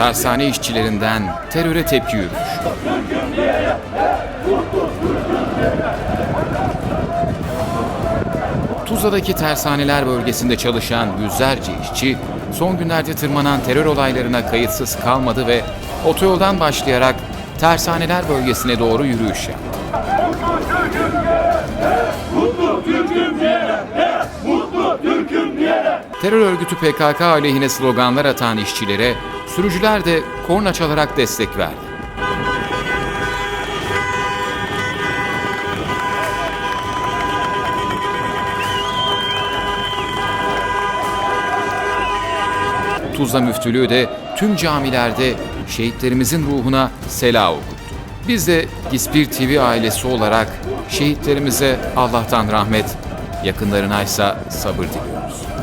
tersane işçilerinden teröre tepki yürüyüş. Tuzla'daki tersaneler bölgesinde çalışan yüzlerce işçi son günlerde tırmanan terör olaylarına kayıtsız kalmadı ve otoyoldan başlayarak tersaneler bölgesine doğru yürüyüş yaptı. Terör örgütü PKK aleyhine sloganlar atan işçilere sürücüler de korna çalarak destek verdi. Tuzla Müftülüğü de tüm camilerde şehitlerimizin ruhuna sela okuttu. Biz de Gispir TV ailesi olarak şehitlerimize Allah'tan rahmet, yakınlarına ise sabır diliyoruz.